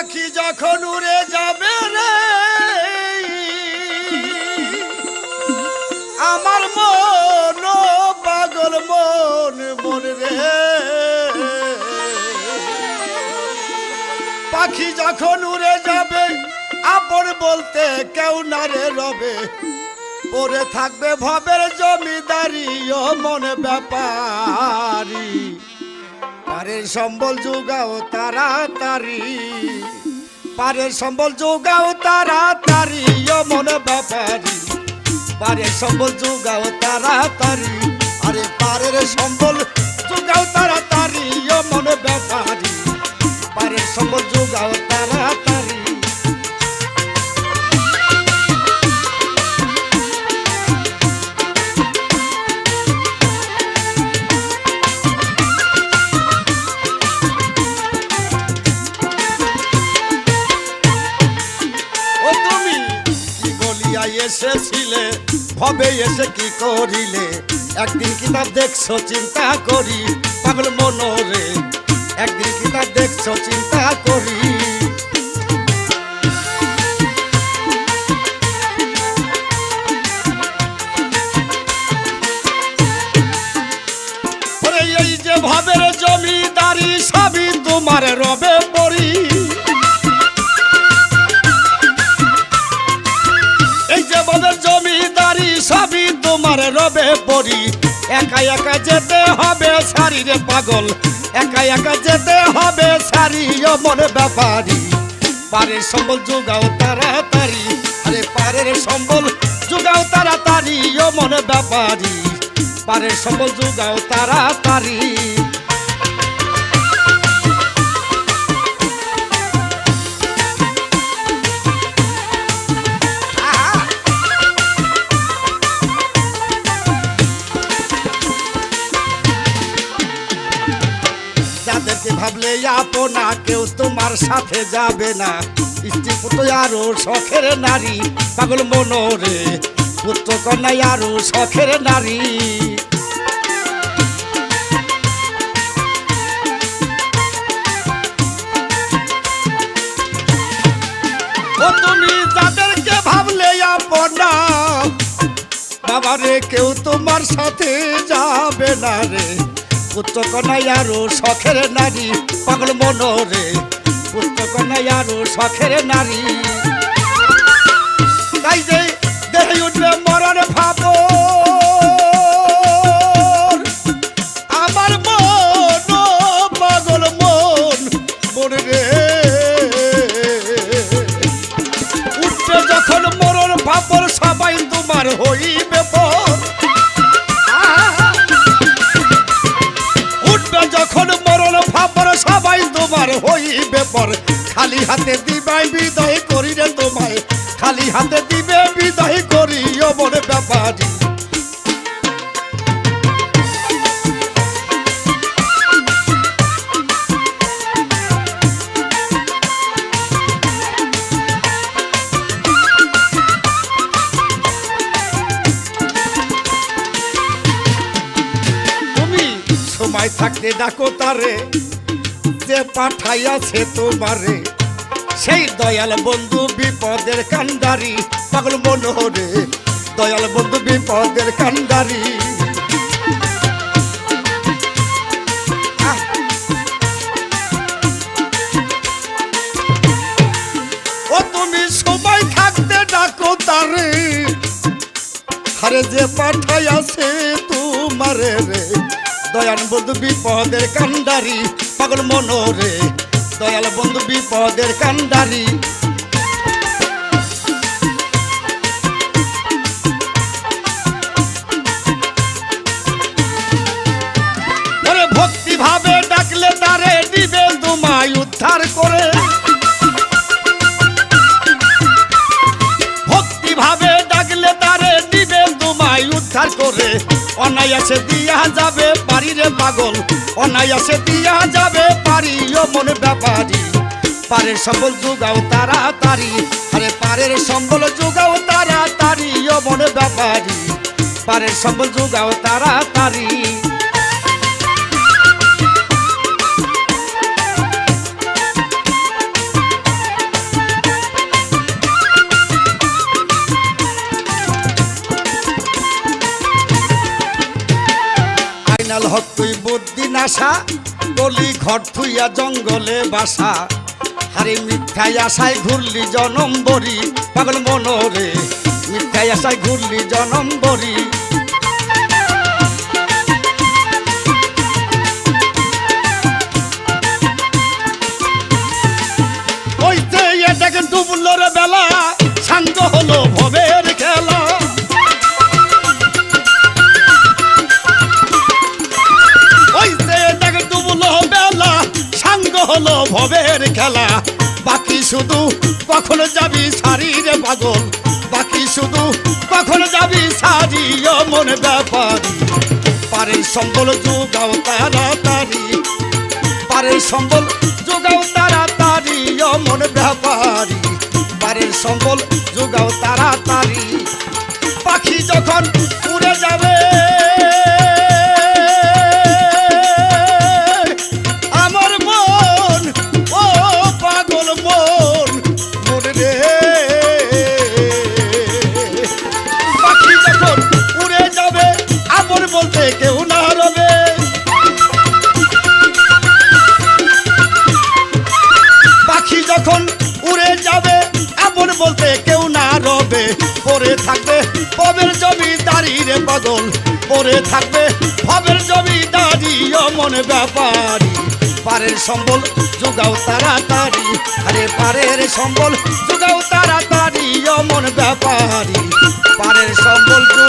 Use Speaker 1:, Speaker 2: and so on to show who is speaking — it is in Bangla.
Speaker 1: পাখি যখন উড়ে যাবে রে, আমার মন পাগল মন মন রে। পাখি যখন উড়ে যাবে, আপন বলতে কেউ না রে রবে। পরে থাকবে ভবের জমিদারি ও মন ব্যাপারী। পারের সম্বল যোগাও তাড়াতাড়ি। পারের সম্বল যোগাও তাড়াতাড়ি, ও মন ব্যাপারি। পারের সম্বল যোগাও তাড়াতাড়ি, আরে পারের সম্বল যোগাও তাড়াতাড়ি, ও মন ব্যাপারি। পারের সম্বল কি এসেছিলে, ভবে এসে কি করিলে? একদিন কিতাব দেখছ, চিন্তা করি, পাগল মনোরে। একদিন কিতাব দেখছ, চিন্তা করি। ভাবের জমিদারি, সবই তোমার রবে পড়ি রবে পড়ি একা একা যেতে হবে শাড়িরে পাগল। একা একা যেতে হবে শাড়ি মনে ব্যাপারি। পারের সম্বল যোগাও তাড়াতাড়ি। আরে পারের সম্বল যোগাও তাড়াতাড়ি মনে ব্যাপারি। পারের সম্বল যোগাও তাড়াতাড়ি। যাদেরকে ভাবলে আপনা কেউ তোমার সাথে যাবে না। স্ত্রী পুত্র আরও শখের নারী, পাগল মনোরে, পুত্র কন্যা আরও শখের নারী। ও তুমি যাদেরকে ভাবলে আপনা বাবা রে কেউ তোমার সাথে যাবে না রে। পুত্র কন্যাই আরও শখের নারী, পাগল মনোরে। পুত্র কন্যাই আরও শখের নারী। তাই যে দেহে উঠবে মরণ ভাব আমার মন পাগল মন মন উঠবে যখন মরণ ভাবর সবাই তোমার হইবে পর খালি হাতে দিবাই বিদায় করি রে তোমায়। খালি হাতে দিবে বিদায় করি মনে ব্যাপারী। সময় থাকতে ডাকো তারে। যে পাঠাইয়াছে তোমারে, সেই দয়াল বন্ধু বিপদের কান্ডারি। পাগল মনোহরে, দয়াল বন্ধু বিপদের কান্ডারি। আহ! ও তুমি সময় থাকতে ডাকো তারে। হারে যে পাঠাই আছে তোমারে রে দয়াল বন্ধু বিপদের কান্ডারি, পাগল মনোরে। দয়াল বন্ধু বিপদের কান্ডারি। ওরে ভক্তি ভাবে ডাকলে তারে দিবে তোমায় উদ্ধার করে। ভক্তি ভাবে ডাকলে তারে দিবে তোমায় উদ্ধার করে। অনায়াসে দিয়া যাবে পারি রে পাগল। অনায়াসে দিয়া যাবে পারি ও মনে ব্যাপারি। পারের সম্বল যোগাও তাড়াতাড়ি। আরে পারের সম্বল যোগাও তাড়াতাড়ি, ও মনে ব্যাপারি। পারের সম্বল যোগাও তাড়াতাড়ি। আইনাল হক তুই বুদ্ধি নাশা গলি ঘর থুইয়া জঙ্গলে বাসা। হারে মিথ্যায় আশায় ঘুরলি জনম বরি পাগল মনরে। মিথ্যায় আশায় ঘুরলি জনম বরি খেলা। বাকি শুধু কখন যাবি শাড়িরে পাগল? বাকি শুধু কখন যাবি শাড়ি, ও মন ব্যাপারি। পারের সম্বল যুগাও তাড়াতাড়ি। পারের সম্বল যোগাও তাড়াতাড়ি অমন ব্যাপারি। পারের সম্বল যোগাও তাড়াতাড়ি। পাখি যখন যাবে এমন বলতে কেউ না রবে। পরে থাকবে পবের জমি দাঁড়িয়ে পাগল। পরে থাকবে ভবের জমি দাঁড়িয়ে মন ব্যাপারি। পারের সম্বল যোগাও তাড়াতাড়ি। আরে পারের সম্বল যোগাও তাড়াতাড়ি, অমন ব্যাপারি। পারের সম্বল